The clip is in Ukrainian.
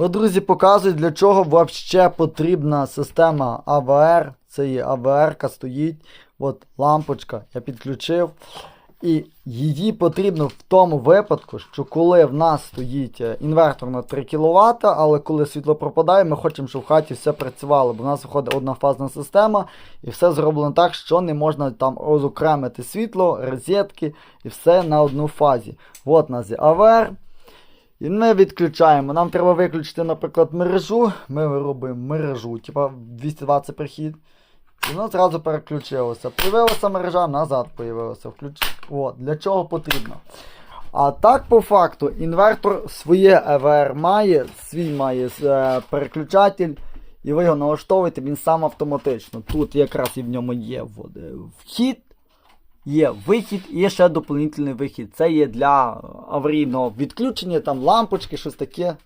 От, друзі, показують, для чого взагалі потрібна система АВР. Це є АВР стоїть. От лампочка я підключив. І її потрібно в тому випадку, що коли в нас стоїть е, інвертор на 3 кВт, але коли світло пропадає, ми хочемо, щоб в хаті все працювало, бо в нас виходить однофазна система, і все зроблено так, що не можна там розокремити світло, розетки і все на одну фазі. От у нас є АВР. І ми відключаємо. Нам треба виключити, наприклад, мережу. Ми робимо мережу, типа 220 прихід. І воно зразу переключилося. Появилася мережа, назад появилося. Включ... От, для чого потрібно. А так, по факту, інвертор своє EVR має, свій має е, переключатель, і ви його налаштовуєте, він сам автоматично. Тут якраз і в ньому є е, вхід, є вихід і є ще доповнительний вихід. Це є для аварійного відключення, там лампочки, щось таке.